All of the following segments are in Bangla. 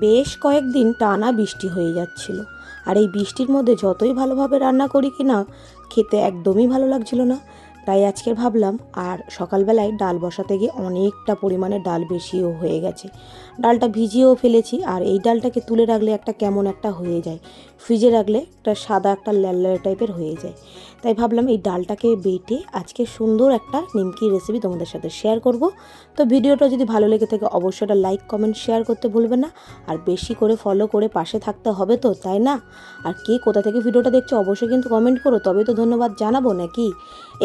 বেশ কয়েকদিন টানা বৃষ্টি হয়ে যাচ্ছিল। আর এই বৃষ্টির মধ্যে যতই ভালোভাবে রান্না করি কি না, খেতে একদমই ভালো লাগছিল না। তাই আজকে ভাবলাম, আর সকালবেলায় ডাল বসাতে গিয়ে অনেকটা পরিমাণে ডাল বেশিও হয়ে গেছে। ডালটা ভিজিয়েও ফেলেছি, আর এই ডালটাকে তুলে রাখলে একটা কেমন একটা হয়ে যায়। ফ্রিজে রাখলে একটা সাদা একটা ল্যাল টাইপের হয়ে যায়। তাই ভাবলাম এই ডালটাকে বেটে আজকে সুন্দর একটা নিমকি রেসিপি তোমাদের সাথে শেয়ার করব। তো ভিডিওটা যদি ভালো লেগে থাকে অবশ্যই একটা লাইক কমেন্ট শেয়ার করতে ভুলবে না। আর বেশি করে ফলো করে পাশে থাকতে হবে তো, তাই না? আর কে কোথা থেকে ভিডিওটা দেখছ অবশ্যই কিন্তু কমেন্ট করো তবে তো ধন্যবাদ জানাব নাকি?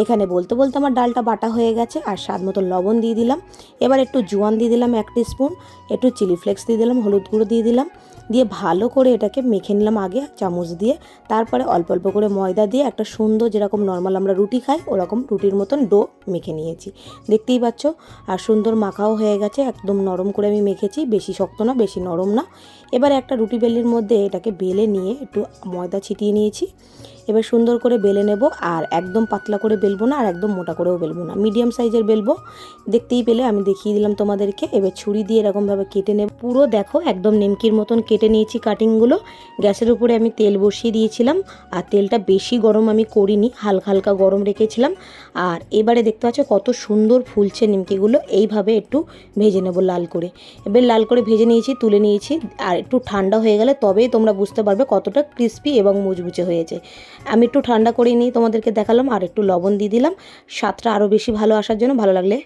এখানে বলতে বলতে আমার ডালটা বাটা হয়ে গেছে, আর স্বাদ মতো লবণ দিয়ে দিলাম। এবার একটু জোয়ান দিয়ে দিলাম এক স্পুন একটু চিলি ফ্লেক্স দিয়ে দিলাম, হলুদ গুঁড়ো দিয়ে দিলাম। দিয়ে ভালো করে এটাকে মেখে নিলাম আগে চামচ দিয়ে। তারপরে অল্প অল্প করে ময়দা দিয়ে একটা সুন্দর যেরকম নর্মাল আমরা রুটি খাই, ওরকম রুটির মতন ডো মেখে নিয়েছি। দেখতেই পাচ্ছ, আর সুন্দর মাখাও হয়ে গেছে, একদম নরম করে আমি মেখেছি, বেশি শক্ত না, বেশি নরম না। এবার একটা রুটি বেলির মধ্যে এটাকে বেলে নিয়ে একটু ময়দা ছিটিয়ে নিয়েছি। এবার সুন্দর করে বেলে নেব আর একদম পাতলা করে বেলবো না আর একদম মোটা করেও বেলবো না। মিডিয়াম সাইজের বেলবো। দেখতেই পেলে আমি দেখিয়ে দিলাম তোমাদেরকে। এবার ছুরি দিয়ে এরকমভাবে কেটে নেব। পুরো দেখো একদম নিমকির মতন কেটে নিয়েছি কাটিংগুলো। গ্যাসের উপরে আমি তেল বসিয়ে দিয়েছিলাম আর তেলটা বেশি গরম আমি করিনি, হালকা হালকা গরম রেখেছিলাম। আর এবারে দেখতে পাচ্ছ কত সুন্দর ফুলছে নিমকিগুলো। এইভাবে একটু ভেজে নেব লাল করে। এবার লাল করে ভেজে নিয়েছি, তুলে নিয়েছি। আর একটু ঠান্ডা হয়ে গেলে তবেই তোমরা বুঝতে পারবে কতটা ক্রিস্পি এবং মুচমুচে হয়েছে। আমি একটু ঠান্ডা করে নিই, তোমাদেরকে দেখালাম আর একটু লবণ দিয়ে দিলাম। স্বাদটা আরও বেশি ভালো আসার জন্য ভালো লাগলে